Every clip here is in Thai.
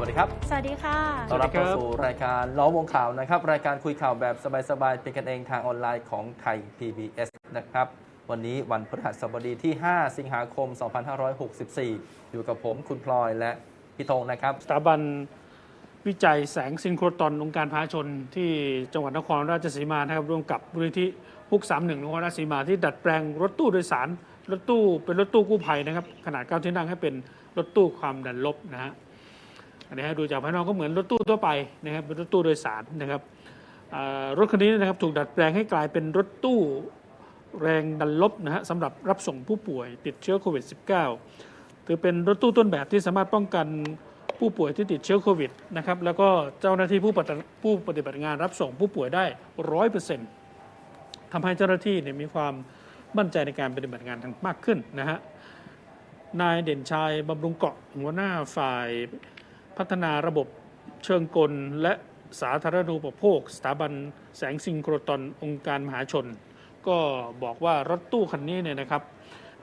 สวัสดีครับ สวัสดีค่ะต้อนรับสวัสดีครัเข้าบสู่รายการล้อมวงข่าวนะครับ รายการคุยข่าวแบบสบายๆ เป็นกันเองทางออนไลน์ของไทย PBS นะครับ วันนี้วันพฤหัสบดีที่ 5 สิงหาคม 2564 อยู่กับผมคุณพลอยและพี่ธงนะครับ สถาบันวิจัยแสงซิงโครตรอนองค์การพาชนที่จังหวัดนครราชสีมานะครับร่วมกับมูลนิธิฮุก31นครราชสีมาที่ดัดแปลงรถตู้โดยสารรถตู้เป็นรถตู้กู้ภัยนะครับขนาด9ที่นั่งให้เป็นรถตู้ความดันลบนะฮะอั นนี้ให้ดูจากภายนอกก็เหมือนรถตู้ทั่วไปนะครับเป็นรถตู้โดยสารนะครับรถคันนี้นะครับถูกดัดแปลงให้กลายเป็นรถตู้แรงดันลบนะฮะสำหรับรับส่งผู้ป่วยติดเชื้อโควิด -19 ถือเป็นรถตู้ต้นแบบที่สามารถป้องกันผู้ป่วยที่ติดเชื้อโควิดนะครับแล้วก็เจ้าหน้าที่ผู้ปฏิผู้ปฏิบัติงานรับส่งผู้ป่วยได้ร้อยเปอร์เซ็นต์ทำให้เจ้าหน้าที่เนี่ยมีความมั่นใจในการปฏิบัติงานทางมากขึ้นนะฮะนายเด่นชัยบำรุงเกาะหัวหน้าฝ่าย พัฒนาระบบเชิงกลและสาธารณูปโภค สถาบันแสงซิงโครตอนองค์การมหาชน ก็บอกว่ารถตู้คันนี้เนี่ยนะครับ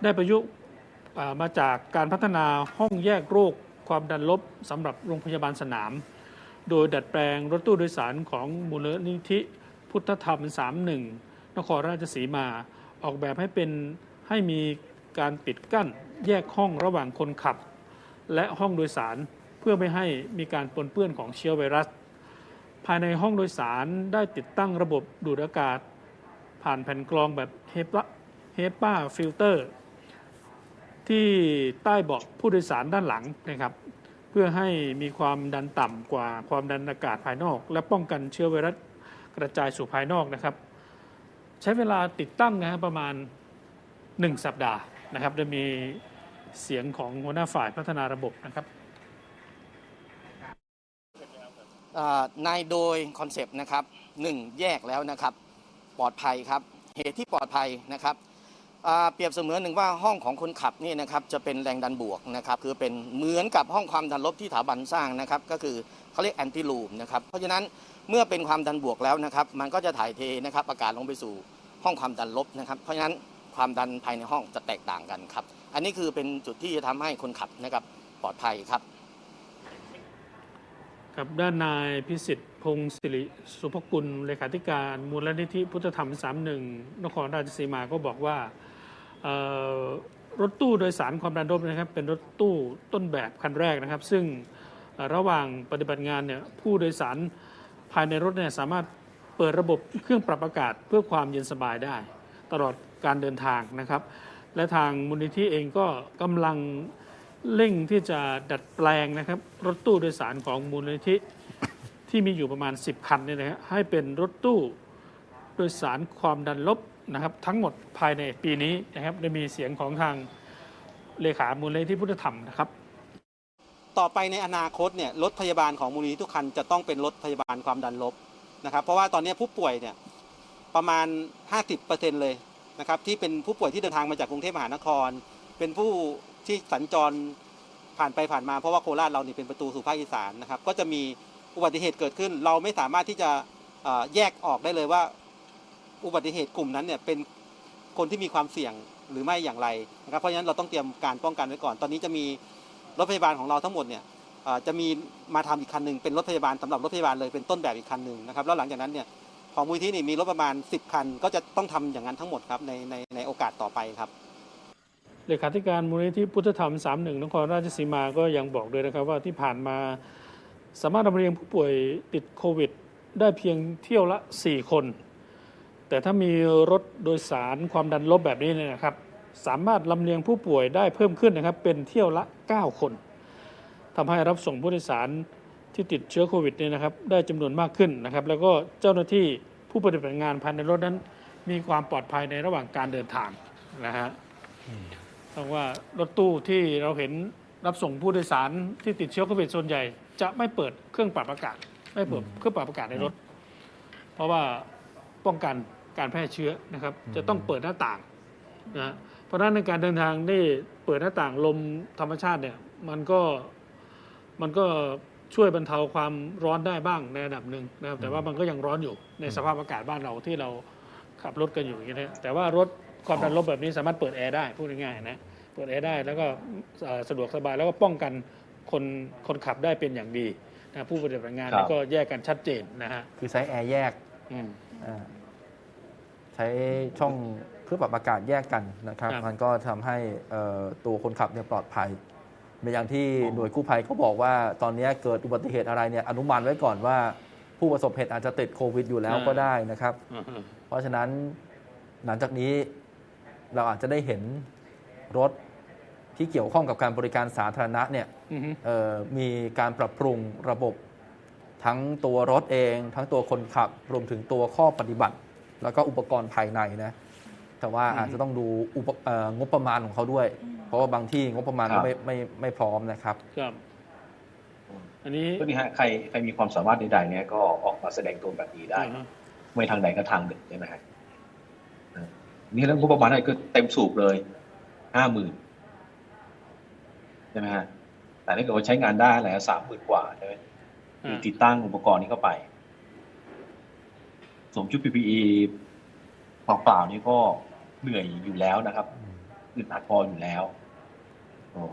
ได้ประยุกต์มาจากการพัฒนาห้องแยกโรคความดันลบสำหรับโรงพยาบาลสนาม โดยดัดแปลงรถตู้โดยสารของมูลนิธิพุทธธรรม 31 นครราชสีมา ออกแบบให้เป็นให้มีการปิดกั้นแยกห้องระหว่างคนขับ และห้องโดยสาร พื่อไม่ให้มีการปนเปื้อนของเชื้อไวรัส ภายในห้องโดยสารได้ติดตั้งระบบดูดอากาศ ผ่านแผ่นกรองแบบเฮปาเฮปาฟิลเตอร์ที่ใต้เบาะผู้โดยสารด้านหลังนะครับ เพื่อให้มีความดันต่ำกว่าความดันอากาศภายนอก และป้องกันเชื้อไวรัสกระจายสู่ภายนอกนะครับ ใช้เวลาติดตั้งนะฮะประมาณ 1 สัปดาห์นะครับจะมีเสียงของหัวหน้าฝ่ายพัฒนาระบบนะครับ อ่าในโดยคอนเซปต์นะครับหนึ่งแยกแล้วนะครับปลอดภัยครับเหตุที่ปลอดภัยนะครับเปรียบเสมือนหนึ่งว่าห้องของคนขับนี่นะครับจะเป็นแรงดันบวกนะครับคือเป็นเหมือนกับห้องความดันลบที่สถาบันสร้างนะครับก็คือเขาเรียกแอนติลูมนะครับเพราะฉะนั้นเมื่อเป็นความดันบวกแล้วนะครับมันก็จะถ่ายเทนะครับอากาศลงไปสู่ห้องความดันลบนะครับเพราะฉะนั้นความดันภายในห้องจะแตกต่างกันครับอันนี้คือเป็นจุดที่จะทำให้คนขับนะครับปลอดภัยครับ ครับด้านนายพิสิทธิ์พงศ์สิริสุภกุลเลขาธิการมูลนิธิพุทธธรรม 31 นครราชสีมาก็บอกว่ารถตู้โดยสารความดันลบนะครับ เป็นรถตู้ต้นแบบคันแรกนะครับ ซึ่งระหว่างปฏิบัติงานเนี่ยผู้โดยสารภายในรถเนี่ยสามารถเปิดระบบเครื่องปรับอากาศเพื่อความเย็นสบายได้ ตลอดการเดินทางนะครับ และทางมูลนิธิเองก็กำลัง เร่งที่จะดัดแปลงนะครับ รถตู้โดยสารของมูลนิธิที่มีอยู่ประมาณ 10 คันเนี่ยนะฮะให้เป็นรถตู้โดยสารความดันลบนะครับ ทั้งหมดภายในปีนี้นะครับได้มีเสียงของทางเลขามูลนิธิพุทธธรรมนะครับ ต่อไปในอนาคตเนี่ยรถพยาบาลของมูลนิธิทุกคันจะต้องเป็นรถพยาบาลความดันลบนะครับ เพราะว่าตอนนี้ผู้ป่วยเนี่ยประมาณ 50%เลยนะครับที่เป็นผู้ป่วยที่เดินทางมาจากกรุงเทพมหานคร เป็นผู้ที่สัญจรผ่านไปผ่านมาเพราะว่าโคราชเราเนี่เป็นประตูสู่ภาคอีสานนะครับ ก็จะมีอุบัติเหตุเกิดขึ้น เราไม่สามารถที่จะแยกออกได้เลยว่า อุบัติเหตุกลุ่มนั้นเนี่ยเป็นคนที่มีความเสี่ยงหรือไม่อย่างไรนะครับ เพราะฉะนั้นเราต้องเตรียมการป้องกันไว้ก่อน ตอนนี้จะมีรถพยาบาลของเราทั้งหมดเนี่ยจะมีมาทำอีกคันหนึ่งเป็นรถพยาบาลสำหรับรถพยาบาลเลยเป็นต้นแบบอีกคันหนึ่งนะครับแล้วหลังจากนั้นเนี่ยของมูลที่นี่มีรถประมาณ 10 คัน ก็จะต้องทำอย่างนั้นทั้งหมดครับในในในโอกาสต่อไปครับ เลขาธิการมูลนิธิพุทธธรรม 31 นครราชสีมาก็ยังบอกด้วยนะครับว่าที่ผ่านมาสามารถลำเลียงผู้ป่วยติดโควิด ได้เพียงเที่ยวละ 4 คน แต่ถ้ามีรถโดยสารความดันลบแบบนี้เนี่ยนะครับ สามารถลำเลียงผู้ป่วยได้เพิ่มขึ้นนะครับเป็นเที่ยวละ 9 คนทำให้รับส่งผู้โดยสารที่ติดเชื้อโควิดเนี่ยนะครับได้จำนวนมากขึ้นนะครับ แล้วก็เจ้าหน้าที่ผู้ปฏิบัติงานภายในรถนั้น มีความปลอดภัยในระหว่างการเดินทางนะฮะ ต้องว่ารถตู้ที่เราเห็นรับส่งผู้โดยสารที่ติดเชื้อโควิดส่วนใหญ่ จะไม่เปิดเครื่องปรับอากาศ ไม่เปิดเครื่องปรับอากาศในรถ เพราะว่าป้องกันการแพร่เชื้อนะครับ จะต้องเปิดหน้าต่างนะฮะเพราะฉะนั้นในการเดินทางนี่เปิดหน้าต่างลมธรรมชาติเนี่ยมันก็มันก็ช่วยบรรเทาความร้อนได้บ้างในระดับหนึ่งนะครับ แต่ว่ามันก็ยังร้อนอยู่ในสภาพอากาศบ้านเราที่เราขับรถกันอยู่อย่างนี้นะแต่ว่ารถ ความดันลบแบบนี้สามารถเปิดแอร์ได้พูดง่ายๆนะเปิดแอร์ได้แล้วก็เอ่อสะดวกสบายแล้วก็ป้องกันคนคนขับได้เป็นอย่างดีนะผู้ปฏิบัติงานครับก็แยกกันชัดเจนนะฮะคือใช้แอร์แยกอืมอ่าใช้ช่องเครื่องปรับอากาศแยกกันนะครับครับมันก็ทำให้เอ่อตัวคนขับเนี่ยปลอดภัยในอย่างที่หน่วยกู้ภัยเขาบอกว่าตอนนี้เกิดอุบัติเหตุอะไรเนี่ยอนุมานไว้ก่อนว่า ผู้ประสบเหตุอาจจะติดโควิดอยู่แล้วก็ได้นะครับอ่าฮะเพราะฉะนั้นหลังจากนี้ เราอาจจะได้เห็นรถที่เกี่ยวข้องกับการบริการสาธารณะเนี่ยอือฮึเอ่อมีการปรับปรุงระบบทั้งตัวรถเอง ทั้งตัวคนขับ รวมถึงตัวข้อปฏิบัติ แล้วก็อุปกรณ์ภายในนะแต่ว่าอาจจะต้องดูอุปเอ่องบประมาณของเขาด้วย เพราะว่าบางที่งบประมาณครับไม่ไม่ไม่พร้อมนะครับครับอันนี้ก็นี่ฮะใครใครมีความสามารถใดๆเนี่ยก็ออกมาแสดงตัวแบบนี้ได้อ่าฮะไม่ทางใดก็ทางหนึ่งใช่ไหมฮะ นะนี่เรื่องงบประมาณอะไรก็เต็มสูบเลยห้าหมื่นใช่ไหมฮะแต่ถ้าเกิดว่าใช้งานได้อะไรสามหมื่นกว่าใช่ไหมอ่าติดตั้งอุปกรณ์นี้เข้าไปสวมชุด PPE เปล่าๆนี่ก็เหนื่อยอยู่แล้วนะครับอึดอัดพออยู่แล้วโอ้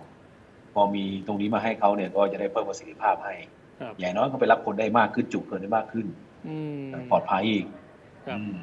พอมีตรงนี้มาให้เขาเนี่ย ก็จะได้เพิ่มประสิทธิภาพให้ครับอย่างน้อยก็ไปรับคนได้มากขึ้นจุคนได้มากขึ้นอืมปลอดภัยอีกครับอืม